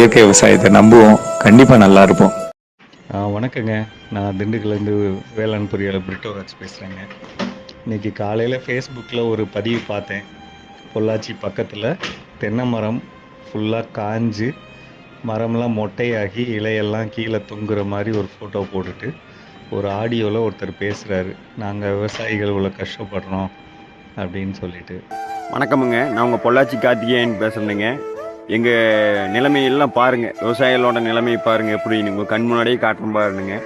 இயற்கை விவசாயத்தை நம்புவோம். கண்டிப்பாக நல்லா இருப்போம். ஆ, வணக்கங்க. நான் திண்டுக்கல்லேருந்து வேளாண் பொறியாளர் பிரிட்டோராஜ் பேசுகிறேங்க இன்னைக்கு காலையில் ஃபேஸ்புக்கில் ஒரு பதிவு பார்த்தேன். பொள்ளாச்சி பக்கத்தில் தென்னை மரம் ஃபுல்லாக காஞ்சு மரம்லாம் மொட்டையாகி இலையெல்லாம் கீழே தொங்குற மாதிரி ஒரு ஃபோட்டோ போட்டுட்டு ஒரு ஆடியோவில் ஒருத்தர் பேசுகிறாரு நாங்கள் விவசாயிகள் இவ்வளோ கஷ்டப்படுறோம் அப்படின்னு சொல்லிட்டு. வணக்கமுங்க. நான் உங்கள் பொள்ளாச்சி கார்த்திகேயன் பேசுகிறேங்க எங்கள் நிலைமையெல்லாம் பாருங்கள் விவசாயிகளோட நிலைமையை பாருங்கள் எப்படி உங்கள் கண் முன்னாடியே காட்டணும் பாருங்க.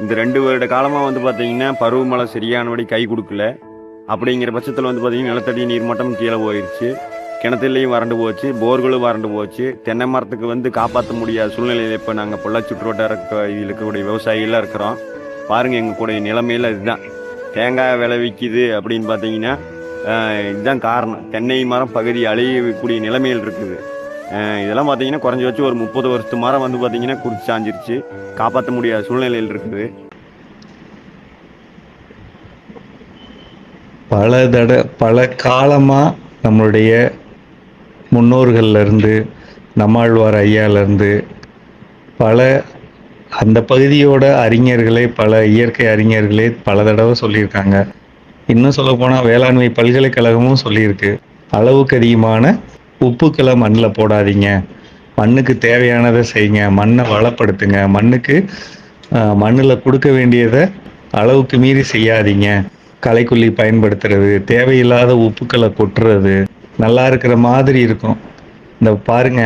இந்த ரெண்டு வருட காலமாக வந்து பார்த்தீங்கன்னா பருவமழை சரியானபடி கை கொடுக்கல. அப்படிங்கிற பட்சத்தில் வந்து பார்த்தீங்கன்னா நிலத்தடி நீர் மட்டம் கீழே போயிடுச்சு கிணத்துலையும் வறண்டு போச்சு. போர்களும் வறண்டு போச்சு. தென்னை மரத்துக்கு வந்து காப்பாற்ற முடியாத சூழ்நிலையில் இப்போ நாங்கள் பொள்ளாச்சி சுற்றுவட்டார இதில் இருக்கக்கூடிய விவசாயிகளாக இருக்கிறோம். பாருங்கள் எங்கள் கூட நிலைமையில் இதுதான். தேங்காய் விளைவிக்குது அப்படின்னு பார்த்தீங்கன்னா இதுதான் காரணம். தென்னை மரம் பகுதி அழியக்கூடிய நிலைமையில் இருக்குது. இதெல்லாம் பார்த்தீங்கன்னா குறைஞ்சி வச்சு ஒரு முப்பது வருஷத்து மரம் வந்து பார்த்தீங்கன்னா குறிச்சு சாஞ்சிருச்சு. காப்பாற்ற முடியாத சூழ்நிலையில் இருக்குது. பல தட பல காலமாக நம்மளுடைய முன்னோர்கள்லேருந்து நம்மாழ்வார் ஐயாலேருந்து பல அந்த பகுதியோட அறிஞர்களே பல இயற்கை அறிஞர்களே பல தடவை சொல்லியிருக்காங்க. இன்னும் சொல்லப்போனால் வேளாண்மை பல்கலைக்கழகமும் சொல்லியிருக்கு. அளவுக்கு அதிகமான உப்புக்களை மண்ணில் போடாதீங்க. மண்ணுக்கு தேவையானதை செய்யுங்க. மண்ணை வளப்படுத்துங்க. மண்ணுக்கு மண்ணில் கொடுக்க வேண்டியதை அளவுக்கு மீறி செய்யாதீங்க. களைக்குள்ளி பயன்படுத்துறது தேவையில்லாத உப்புக்களை கொட்டுறது நல்லா இருக்கிற மாதிரி இருக்கும். இந்த பாருங்க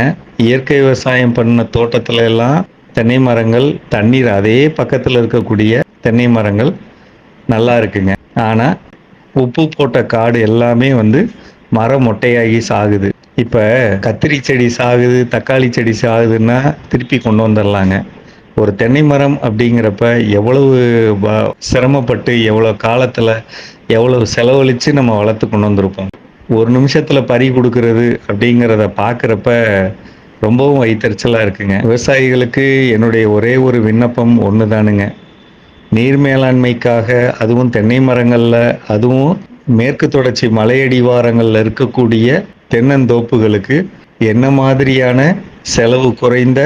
இயற்கை விவசாயம் பண்ண தோட்டத்துல எல்லாம் தென்னை மரங்கள் தண்ணீர் அதே பக்கத்தில் இருக்கக்கூடிய தென்னை மரங்கள் நல்லா இருக்குங்க. ஆனால் உப்பு போட்ட காடு எல்லாமே வந்து மரம் மொட்டையாகி சாகுது. இப்போ கத்திரி செடி சாகுது தக்காளி செடி சாகுதுன்னா திருப்பி கொண்டு வந்துடலாங்க ஒரு தென்னை மரம் அப்படிங்கிறப்ப எவ்வளவு வ- சிரமப்பட்டு எவ்வளோ காலத்தில் எவ்வளவு செலவழித்து நம்ம வளர்த்து கொண்டு வந்திருப்போம். ஒரு நிமிஷத்தில் பறி கொடுக்கறது அப்படிங்கிறத பார்க்குறப்ப ரொம்பவும் வைத்தறிச்சலாக இருக்குங்க. விவசாயிகளுக்கு என்னுடைய ஒரே ஒரு விண்ணப்பம் ஒன்று தானுங்க நீர் மேலாண்மைக்காக அதுவும் தென்னை மரங்களில் அதுவும் மேற்கு தொடர்ச்சி மலையடிவாரங்களில் இருக்கக்கூடிய தென்னந்தோப்புகளுக்கு என்ன மாதிரியான செலவு குறைந்த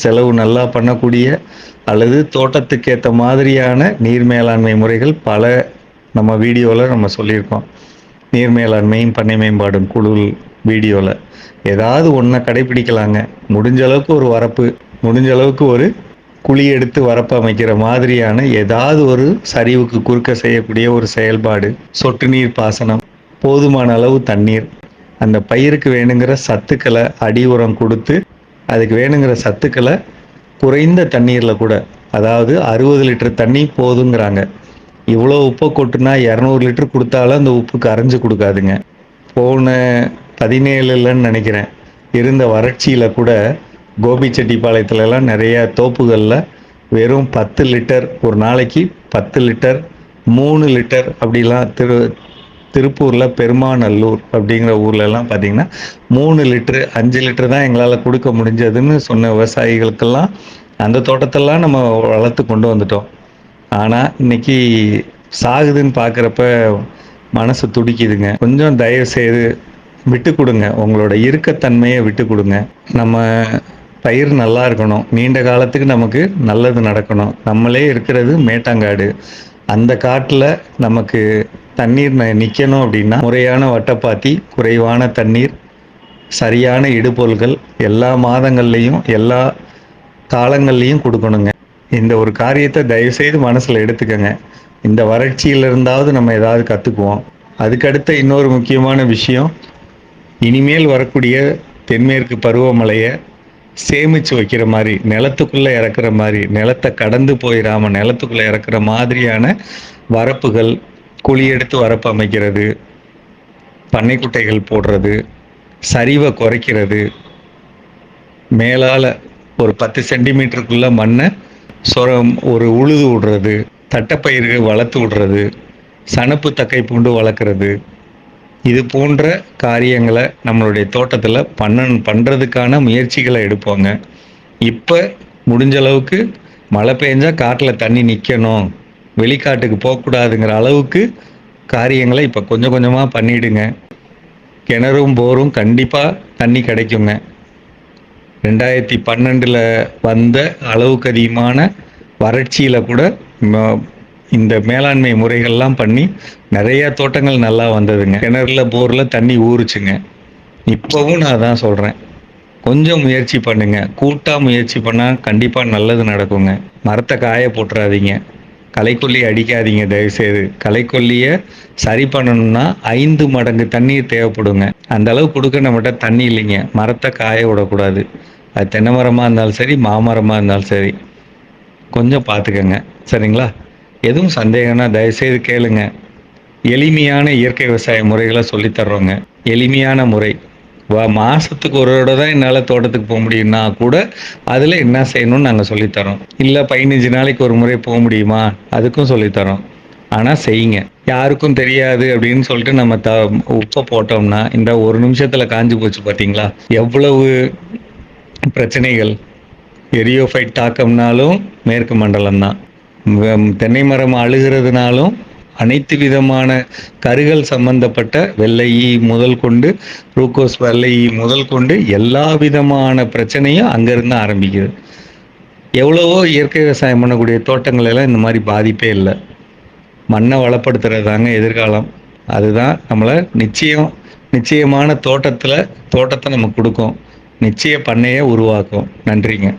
செலவு நல்லா பண்ணக்கூடிய அல்லது தோட்டத்துக்கு ஏற்ற மாதிரியான நீர் மேலாண்மை முறைகள் பல நம்ம வீடியோவில் நம்ம சொல்லியிருக்கோம். நீர் மேலாண்மையும் பண்ணை மேம்பாடும் குழு வீடியோவில் ஏதாவது ஒன்றை கடைபிடிக்கலாங்க. முடிஞ்ச அளவுக்கு ஒரு வரப்பு முடிஞ்ச அளவுக்கு ஒரு குழி எடுத்து வரப்பு அமைக்கிற மாதிரியான ஏதாவது ஒரு சரிவுக்கு குறுக்க செய்யக்கூடிய ஒரு செயல்பாடு. சொட்டு நீர் பாசனம் போதுமான அளவு தண்ணீர் அந்த பயிருக்கு வேணுங்கிற சத்துக்களை அடி உரம் கொடுத்து அதுக்கு வேணுங்கிற சத்துக்களை குறைந்த தண்ணீரில் கூட அதாவது அறுபது லிட்டர் தண்ணி போதுங்கிறாங்க. இவ்வளோ உப்பை கொட்டுனா இரநூறு லிட்டர் கொடுத்தாலும் அந்த உப்பு கரைஞ்சு கொடுக்காதுங்க. போன பதினேழுலன்னு நினைக்கிறேன். இருந்த வறட்சியில் கூட கோபிச்செட்டிப்பாளையத்துலலாம் நிறையா நிறைய தோப்புகளில் வெறும் பத்து லிட்டர் ஒரு நாளைக்கு பத்து லிட்டர் மூணு லிட்டர் அப்படிலாம் திரு திருப்பூரில் பெருமாநல்லூர் அப்படிங்கிற ஊர்லலாம் பார்த்தீங்கன்னா மூணு லிட்டரு அஞ்சு லிட்டரு தான் எங்களால் கொடுக்க முடிஞ்சதுன்னு சொன்ன விவசாயிகளுக்கெல்லாம் அந்த தோட்டத்தெல்லாம் நம்ம வளர்த்து கொண்டு வந்துட்டோம். ஆனால் இன்னைக்கு சாகுதுன்னு பார்க்குறப்ப மனசு துடிக்குதுங்க. கொஞ்சம் தயவு செய்து விட்டு கொடுங்க. உங்களோட இறுக்கத்தன்மையை விட்டு கொடுங்க. நம்ம பயிர் நல்லா இருக்கணும். நீண்ட காலத்துக்கு நமக்கு நல்லது நடக்கணும். நம்மளே இருக்கிறது மேட்டாங்காடு. அந்த காட்டில் நமக்கு தண்ணீர் ந- அப்படின்னா முறையான வட்டப்பாத்தி குறைவான தண்ணீர் சரியான இடுபொருள்கள் எல்லா மாதங்கள்லையும் எல்லா காலங்கள்லையும் கொடுக்கணுங்க. இந்த ஒரு காரியத்தை தயவுசெய்து மனசில் எடுத்துக்கங்க. இந்த வறட்சியில் இருந்தாவது நம்ம ஏதாவது கற்றுக்குவோம் அதுக்கடுத்த இன்னொரு முக்கியமான விஷயம் இனிமேல் வரக்கூடிய தென்மேற்கு பருவமழையை சேமிச்சு வைக்கிற மாதிரி நிலத்துக்குள்ளே இறக்குற மாதிரி நிலத்தை கடந்து போயிடாமல் நிலத்துக்குள்ளே இறக்குற மாதிரியான வரப்புகள் குழி எடுத்து வரப்பு அமைக்கிறது பண்ணைக்குட்டைகள் போடுறது சரிவை குறைக்கிறது. மேலால ஒரு பத்து சென்டிமீட்டருக்குள்ள மண்ணை சொரம் ஒரு உழுது விடுறது தட்டைப்பயிர்கள் வளர்த்து விடுறது சணப்பு தக்கை பூண்டு வளர்க்குறது. இது போன்ற காரியங்களை நம்மளுடைய தோட்டத்தில் பண்ண பண்ணுறதுக்கான முயற்சிகளை எடுப்போங்க. இப்போ முடிஞ்ச அளவுக்கு மழை பெஞ்சால் காட்டில் தண்ணி நிற்கணும் வெளிக்காட்டுக்கு போகக்கூடாதுங்கிற அளவுக்கு காரியங்களை இப்போ கொஞ்சம் கொஞ்சமாக பண்ணிடுங்க. கிணறும் போரும் கண்டிப்பாக தண்ணி கிடைக்குங்க. ரெண்டாயிரத்தி பன்னெண்டில் வந்த அளவுக்கு அதிகமான வறட்சியில் கூட ம- இந்த மேலாண்மை முறைகள்லாம் பண்ணி நிறைய தோட்டங்கள் நல்லா வந்ததுங்க. கிணறுல போரில் தண்ணி ஊறுச்சுங்க இப்போவும் நான் தான் சொல்கிறேன் கொஞ்சம் முயற்சி பண்ணுங்க. கூட்டாக முயற்சி பண்ணால் கண்டிப்பாக நல்லது நடக்குங்க. மரத்தை காய போட்டுறாதீங்க. களைக்கொல்லி அடிக்காதீங்க தயவுசெய்து. களைக்கொல்லியை சரி பண்ணணும்னா ஐந்து மடங்கு தண்ணீர் தேவைப்படுங்க. அந்த அளவு கொடுக்க நம்மகிட்ட தண்ணி இல்லைங்க. மரத்தை காய விடக்கூடாது. அது தென்னை மரமாக இருந்தாலும் சரி மாமரமாக இருந்தாலும் சரி. கொஞ்சம் பார்த்துக்கங்க. சரிங்களா? எதுவும் சந்தேகம்னா தயவுசெய்து கேளுங்க. எளிமையான இயற்கை விவசாய முறைகளை சொல்லித் தர்றோங்க. எளிமையான முறை. மாதத்துக்கு ஒரு தடவை தான் என்னால் தோட்டத்துக்கு போக முடியும்னா கூட அதில் என்ன செய்யணும்னு நாங்கள் சொல்லித்தரோம். இல்லை பதினஞ்சு நாளைக்கு ஒரு முறை போக முடியுமா? அதுக்கும் சொல்லித்தரோம். ஆனால் செய்யுங்க. யாருக்கும் தெரியாது அப்படின்னு சொல்லிட்டு நம்ம த உப்பை போட்டோம்னா இந்த ஒரு நிமிஷத்தில் காஞ்சி போச்சு பார்த்தீங்களா எவ்வளவு பிரச்சனைகள். எரியோஃபைட் தாக்கம்னாலும் மேற்கு மண்டலம் தான் தென்னை மரம் அழுகிறதுனாலும் அனைத்து விதமான கருகள் சம்பந்தப்பட்ட வெள்ளை முதல் கொண்டு குளுக்கோஸ் வெள்ளை முதல் கொண்டு எல்லா விதமான பிரச்சனையும் அங்கேருந்து ஆரம்பிக்குது. எவ்வளவோ இயற்கை விவசாயம் பண்ணக்கூடிய தோட்டங்கள் எல்லாம் இந்த மாதிரி பாதிப்பே இல்லை. மண்ணை வளப்படுத்துறது தாங்க எதிர்காலம். அதுதான் நம்மளை நிச்சயம் நிச்சயமான தோட்டத்தில் தோட்டத்தை நமக்கு கொடுக்கும். நிச்சய பண்ணையை உருவாக்கும். நன்றிங்க.